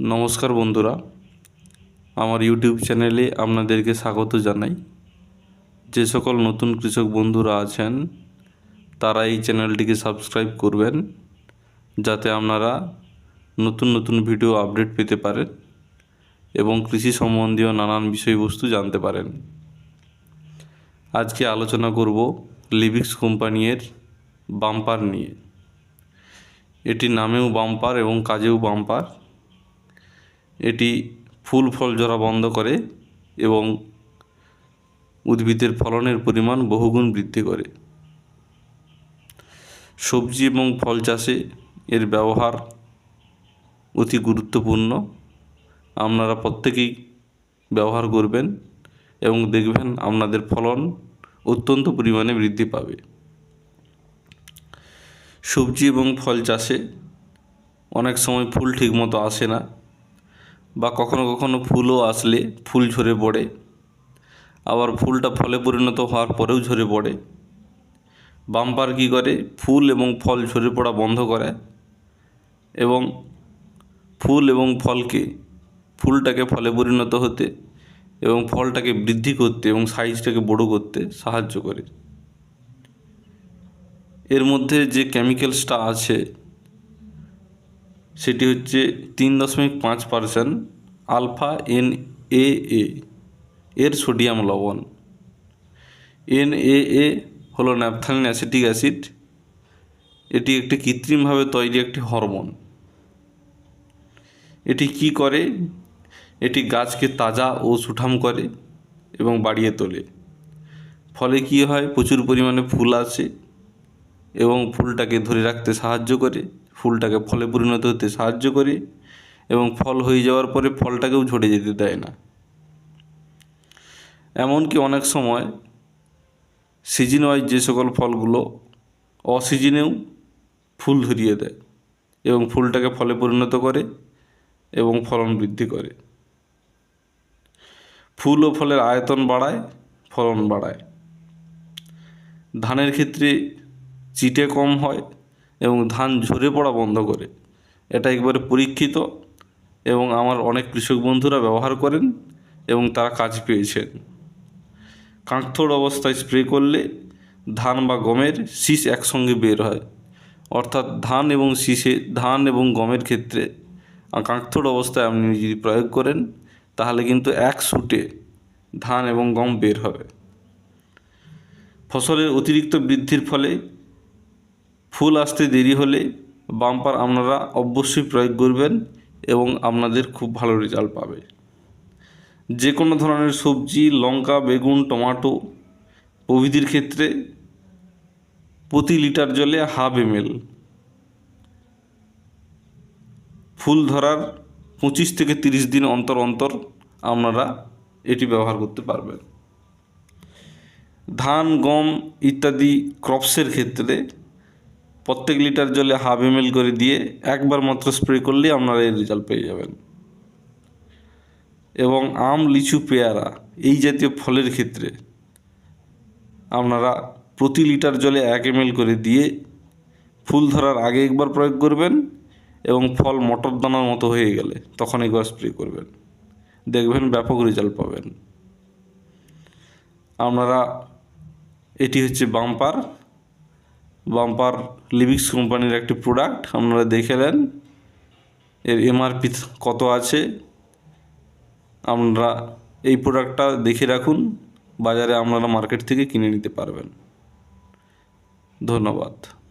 নমস্কার বন্ধুরা। আমার ইউটিউব চ্যানেলে আপনাদেরকে স্বাগত জানাই। যে সকল নতুন কৃষক বন্ধুরা আছেন, তারা এই চ্যানেলটিকে সাবস্ক্রাইব করবেন, যাতে আপনারা নতুন নতুন ভিডিও আপডেট পেতে পারেন এবং কৃষি সম্বন্ধীয় নানান বিষয়বস্তু জানতে পারেন। আজকে আলোচনা করব লিভিক্স কোম্পানির বাম্পার নিয়ে। এটি নামেও বাম্পার এবং কাজেও বাম্পার এটি ফুল ফল জরা বন্ধ করে এবং উদ্ভিদের ফলনের পরিমাণ বহুগুণ বৃদ্ধি করে। সবজি এবং ফল চাষে এর ব্যবহার অতি গুরুত্বপূর্ণ। আপনারা প্রত্যেকেই ব্যবহার করবেন এবং দেখবেন আপনাদের ফলন অত্যন্ত পরিমাণে বৃদ্ধি পাবে। সবজি এবং ফল চাষে অনেক সময় ফুল ঠিকমতো আসে না। বা কখনো কখনো ফুলও আসলে ফুল ঝরে পড়ে। আবার ফুলটা ফলে পরিণত হওয়ার পরেও ঝরে পড়ে। বাম্পার কী করে? ফুল এবং ফল ঝরে পড়া বন্ধ করে। এবং ফুল এবং ফলকে, ফুলটাকে ফলে পরিণত হতে এবং ফলটাকে বৃদ্ধি করতে এবং সাইজটাকে বড় করতে সাহায্য করে। এর মধ্যে যে কেমিক্যালসটা আছে, সেটি হচ্ছে তিন দশমিক পাঁচ পার্সেন্ট আলফা এন এ এর সোডিয়াম লবণ। এন এ এ হলো ন্যাপথালিন অ্যাসিটিক অ্যাসিড। এটি একটি কৃত্রিমভাবে তৈরি একটি হরমোন। এটি কি করে? এটি গাছকে তাজা ও সুঠাম করে এবং বাড়িয়ে তোলে। ফলে কি হয়? প্রচুর পরিমাণে ফুল আসে এবং ফুলটাকে ধরে রাখতে সাহায্য করে। ফুলটাকে ফলে পরিণত হতে সাহায্য করে। এবং ফল হয়ে যাওয়ার পরে ফলটাকেও ঝরে যেতে দেয় না। এমনকি অনেক সময় সিজন ওয়াইজ যে সকল ফলগুলো অসিজনেও ফুল ধরিয়ে দেয় এবং ফুলটাকে ফলে পরিণত করে এবং ফলন বৃদ্ধি করে। ফুল ও ফলের আয়তন বাড়ায়, ফলন বাড়ায়। ধানের ক্ষেত্রে চিটে কম হয় এবং ধান ঝরে পড়া বন্ধ করে। এটা একবারে পরীক্ষিত এবং আমার অনেক কৃষক বন্ধুরা ব্যবহার করেন এবং তারা কাজ পেয়েছেন। কাঁকথোড় অবস্থায় স্প্রে করলে ধান বা গমের শীষ একসঙ্গে বের হয়। অর্থাৎ ধান এবং শীষে, ধান এবং গমের ক্ষেত্রে কাঁকথোড় অবস্থায় আপনি যদি প্রয়োগ করেন, তাহলে কিন্তু এক শুটে ধান এবং গম বের হবে। ফসলের অতিরিক্ত বৃদ্ধির ফলে ফুল আসতে দেরি হলে বাম্পার আপনারা অবশ্যই প্রয়োগ করবেন এবং আপনাদের খুব ভালো রেজাল্ট পাবে। যে কোনো ধরনের সবজি, লঙ্কা, বেগুন, টমাটো প্রভৃতির ক্ষেত্রে প্রতি লিটার জলে হাফ এমএল ফুল ধরার পঁচিশ থেকে তিরিশ দিন অন্তর অন্তর আপনারা এটি ব্যবহার করতে পারবেন। ধান, গম ইত্যাদি ক্রপসের ক্ষেত্রে প্রত্যেক লিটার জলে হাফ এম করে দিয়ে একবার মাত্র স্প্রে করলেই আপনারা এই রেজাল্ট পেয়ে যাবেন। এবং আম, লিচু, পেয়ারা এই জাতীয় ফলের ক্ষেত্রে আপনারা প্রতি লিটার জলে এক এম করে দিয়ে ফুল ধরার আগে একবার প্রয়োগ করবেন এবং ফল মটর দানার মতো হয়ে গেলে তখন একবার স্প্রে করবেন। দেখবেন ব্যাপক রেজাল্ট পাবেন। আপনারা, এটি হচ্ছে বাম্পার। বাম্পার লিভিক্স কোম্পানির একটি প্রোডাক্ট আপনারা দেখে নেন। এর এমআরপি কত আছে? আপনারা এই প্রোডাক্টটা দেখে রাখুন, বাজারে আপনারা মার্কেট থেকে কিনে নিতে পারবেন। ধন্যবাদ।